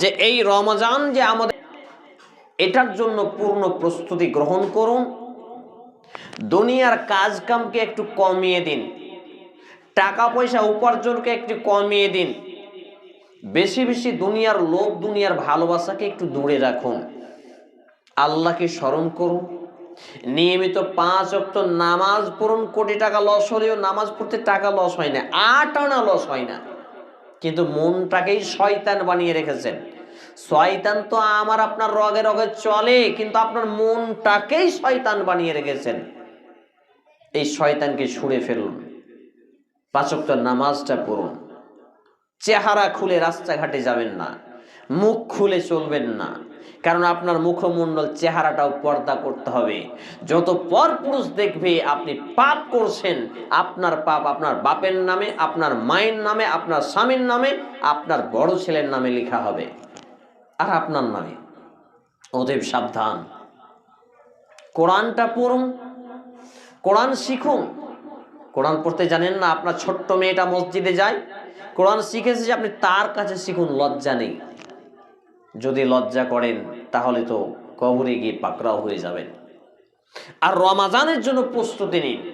যে এই রমজান যে আমাদের এটার জন্য পূর্ণ প্রস্তুতি গ্রহণ করুন। দুনিয়ার কাজ কামকে একটু কমিয়ে দিন। টাকা পয়সা উপার্জনকে একটু কমিয়ে দিন। বেশি বেশি দুনিয়ার লোক দুনিয়ার ভালোবাসাকে একটু দূরে রাখুন। আল্লাহকে স্মরণ করুন। নিয়মিত পাঁচ অক্ট নামাজ পড়ুন। কোটি টাকা লস হলেও নামাজ পড়তে টাকা লস হয় না, আট আনা লস হয় না। কিন্তু মনটাকেই শয়তান বানিয়ে রেখেছেন। শয়তান তো আমার আপনার রগে রগে চলে, কিন্তু আপনার মনটাকেই শয়তান বানিয়ে রেখেছেন। এই শয়তানকে ছুঁড়ে ফেলুন পাচকটা নামাজটা পড়ুন। চেহারা খুলে রাস্তাঘাটে যাবেন না। মুখ খুলে চলবেন না। কারণ আপনার মুখমণ্ডল চেহারাটাও পর্দা করতে হবে। যত পর পুরুষ দেখবে আপনি পাপ করছেন, আপনার পাপ আপনার বাপের নামে, আপনার মায়ের নামে, আপনার স্বামীর নামে, আপনার বড় ছেলের নামে লেখা হবে। আর আপনার নামে। অতএব সাবধান। কোরআনটা পড়ুন, কোরআন শিখুন। কোরআন পড়তে জানেন না, আপনার ছোট্ট মেয়েটা মসজিদে যায়। কোরআন শিখেছে যে আপনি তার কাছে শিখুন, লজ্জা নেই। যদি লজ্জা করেন, তাহলে তো কবরে গিয়ে পাকড়াও হয়ে যাবেন। আর রমাজানের জন্য প্রস্তুতি নিন।